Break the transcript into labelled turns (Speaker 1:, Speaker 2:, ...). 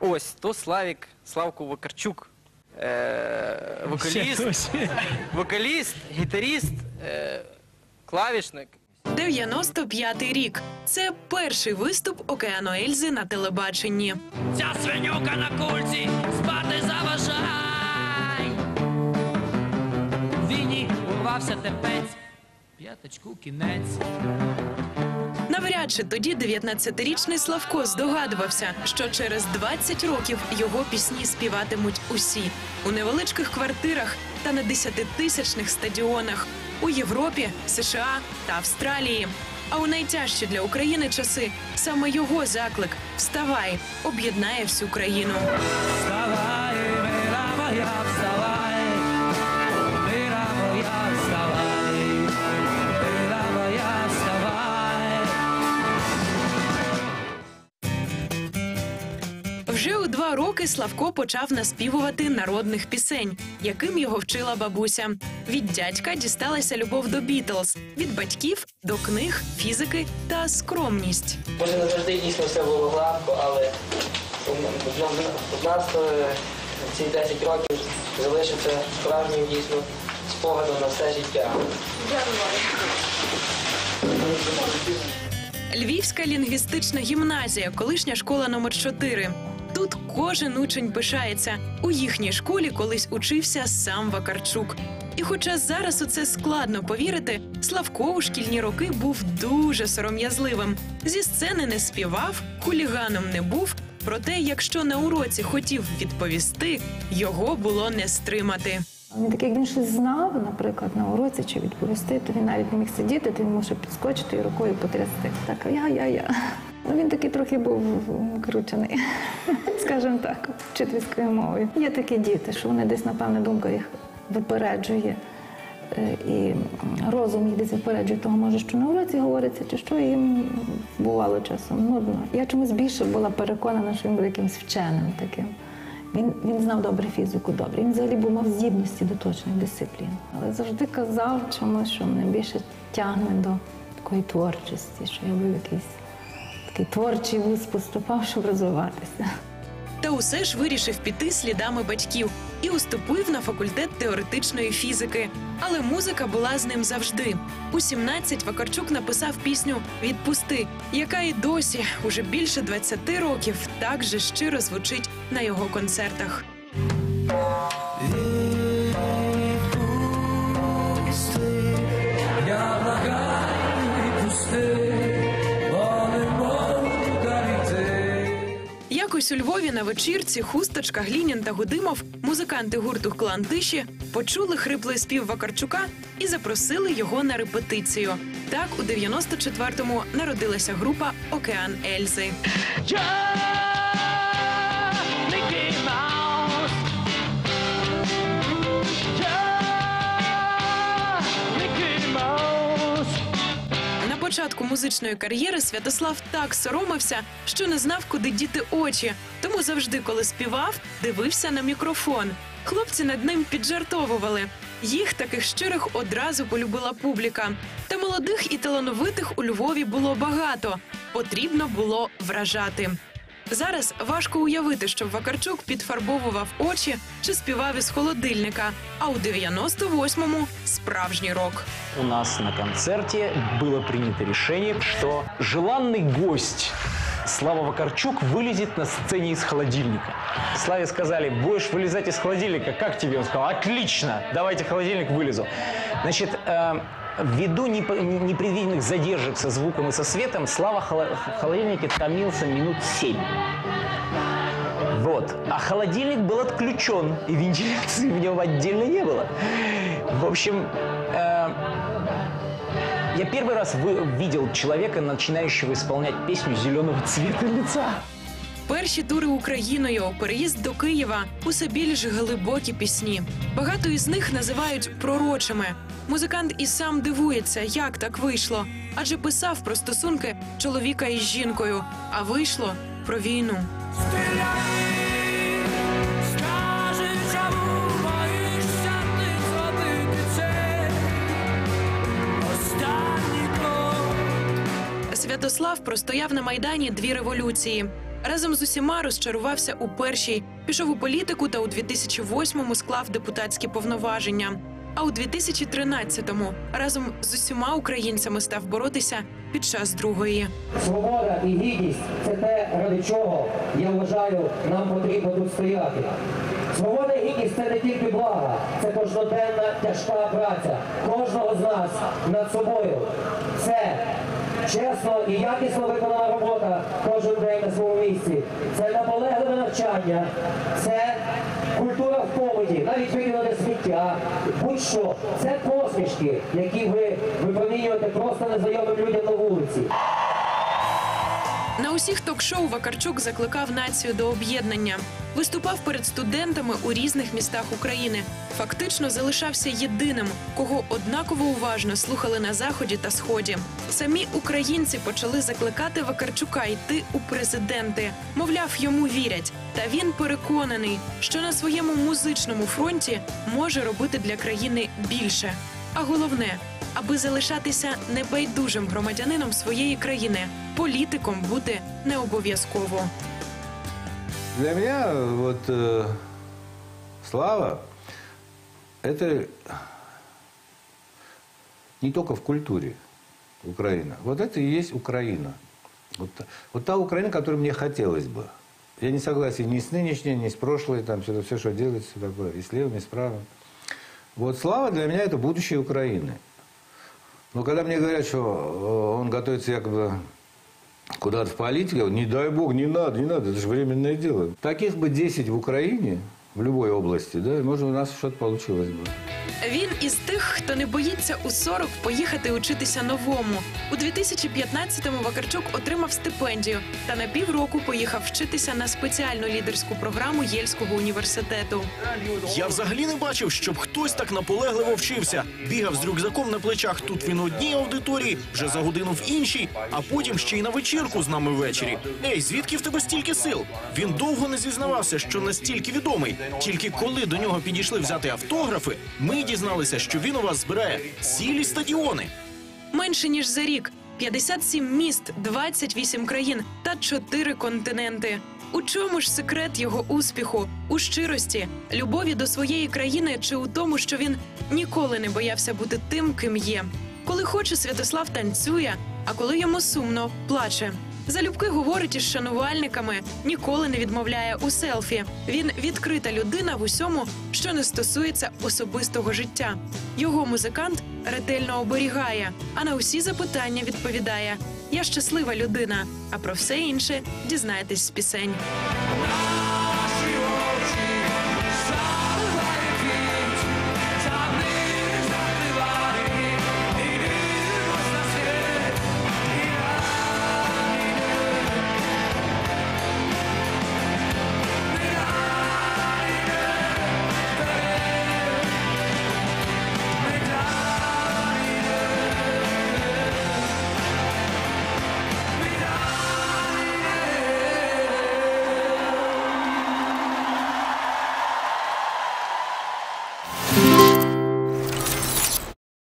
Speaker 1: Ось то Славік, Славко Вакарчук, е, вокаліст, вокаліст, гітаріст, е, клавішник.
Speaker 2: 95-й рік. Це перший виступ Океану Ельзи на телебаченні.
Speaker 3: Ця свинюка на кульці, спати заважай. Віні урвався терпець, п'яточку кінець.
Speaker 2: Навряд чи тоді 19-річний Славко здогадувався, що через 20 років його пісні співатимуть усі у невеличких квартирах та на десятитисячних стадіонах у Європі, США та Австралії. А у найтяжчі для України часи саме його заклик Вставай об'єднає всю країну.
Speaker 3: Вставай, мила моя,
Speaker 2: роки Славко почав наспівувати народних пісень, яким його вчила бабуся. Від дядька дісталася любов до Бітлз, від батьків до книг, фізики та скромність.
Speaker 4: Може, не завжди дійсно все було гладко, але в нас ці 10 років залишиться справжнім дійсно спогадом на все життя.
Speaker 2: Львівська лінгвістична гімназія, колишня школа номер 4 Тут кожен учень пишається. У їхній школі колись учився сам Вакарчук. І хоча зараз у це складно повірити, Славко у шкільні роки був дуже сором'язливим. Зі сцени не співав, хуліганом не був. Проте, якщо на уроці хотів відповісти, його було не стримати.
Speaker 5: Він такий, як він щось знав, наприклад, на уроці чи відповісти, то він навіть не міг сидіти, то він мусив підскочити і рукою потрясти. Так, я, я, я. Ну він такий трохи був кручений, скажімо так, вчительською мовою. Є такі діти, що вони десь, напевне, думка їх випереджує. е, І розум їх десь випереджує того, може, що на уроці говориться, чи що їм бувало часом нудно. Я чомусь більше була переконана, що він був якимось вченим таким. Він, він знав добре фізику, добре. Він взагалі був мав здібності до точних дисциплін. Але завжди казав чомусь, що мене більше тягне до такої творчості, що я був якийсь такий творчий вуз поступав, щоб розвиватися.
Speaker 2: Та усе ж вирішив піти слідами батьків і уступив на факультет теоретичної фізики. Але музика була з ним завжди. У 17 Вакарчук написав пісню Відпусти, яка і досі, уже більше 20 років, так же щиро звучить на його концертах. Якось у Львові на вечірці Хусточка, Глінін та Гудимов, музиканти гурту Клан Тиші, почули хриплий спів Вакарчука і запросили його на репетицію. Так, у 94-му народилася група Океан Ельзи. Початку музичної кар'єри Святослав так соромився, що не знав, куди діти очі. Тому завжди, коли співав, дивився на мікрофон. Хлопці над ним піджартовували. Їх таких щирих одразу полюбила публіка. Та молодих і талановитих у Львові було багато. Потрібно було вражати. Зараз важко уявити, щоб Вакарчук підфарбовував очі чи співав із холодильника. А у 98-му справжній рок.
Speaker 6: У нас на концерте было принято решение, что желанный гость Слава Вакарчук вылезет на сцене из холодильника. Славе сказали, будешь вылезать из холодильника, как тебе? Он сказал, отлично, давайте холодильник вылезу. Значит, э, ввиду непо- не- непредвиденных задержек со звуком и со светом, Слава в холо- в холодильнике томился минут семь. Вот. А холодильник был отключен, и вентиляции в нем отдельно не было. В общем, э, я первый раз вы- видел человека, начинающего исполнять песню зеленого цвета лица.
Speaker 2: Перші тури Україною, переїзд до Києва, усе більш глибокі пісні. Багато із них називають пророчими. Музикант і сам дивується, як так вийшло, адже писав про стосунки чоловіка із жінкою, а вийшло про війну. Святослав простояв на майдані дві революції. Разом з усіма розчарувався у першій, пішов у політику та у 2008-му склав депутатські повноваження. А у 2013-му разом з усіма українцями став боротися під час другої.
Speaker 7: Свобода і гідність це те, ради чого я вважаю, нам потрібно тут стояти. Свобода і гідність це не тільки блага, це кожноденна тяжка праця кожного з нас над собою. Це чесно і якісно виконана робота кожен день на своєму місці. Це наполегливе навчання, це культура в поводі, навіть викинути сміття, будь-що. Це посмішки, які ви випромінюєте просто незнайомим людям на вулиці.
Speaker 2: На усіх ток-шоу Вакарчук закликав націю до об'єднання. Виступав перед студентами у різних містах України. Фактично залишався єдиним, кого однаково уважно слухали на заході та сході. Самі українці почали закликати Вакарчука йти у президенти. Мовляв, йому вірять. Та він переконаний, що на своєму музичному фронті може робити для країни більше. А головне, аби залишатися небайдужим громадянином своєї країни, політиком бути не обов'язково.
Speaker 8: Для меня вот э, слава это не только в культуре Украина. Вот это и есть Украина. Вот, та- вот та Украина, которой мне хотелось бы. Я не согласен ни с нынешней, ни с прошлой, там все, все что делается, все такое, и с левым, и с правым. Вот слава для меня это будущее Украины. Но когда мне говорят, что э, он готовится якобы куда-то в политику, я говорю, не дай бог, не надо, не надо, это же временное дело. Таких бы 10 в Украине, в любой области, да, и, может, у нас что-то получилось бы.
Speaker 2: Він із тих, хто не боїться у 40 поїхати учитися новому. У 2015-му Вакарчук отримав стипендію та на півроку поїхав вчитися на спеціальну лідерську програму Єльського університету.
Speaker 9: Я взагалі не бачив, щоб хтось так наполегливо вчився. Бігав з рюкзаком на плечах. Тут він у одній аудиторії, вже за годину в іншій, а потім ще й на вечірку з нами ввечері. Ей, звідки в тебе стільки сил? Він довго не зізнавався, що настільки відомий. Тільки коли до нього підійшли взяти автографи, ми дізналися, що він у вас збирає цілі стадіони.
Speaker 2: Менше ніж за рік 57 міст, 28 країн та 4 континенти. У чому ж секрет його успіху? У щирості, любові до своєї країни чи у тому, що він ніколи не боявся бути тим, ким є. Коли хоче, Святослав танцює, а коли йому сумно, плаче. Залюбки говорить із шанувальниками, ніколи не відмовляє у селфі. Він відкрита людина в усьому, що не стосується особистого життя. Його музикант ретельно оберігає, а на усі запитання відповідає: Я щаслива людина. А про все інше дізнаєтесь з пісень.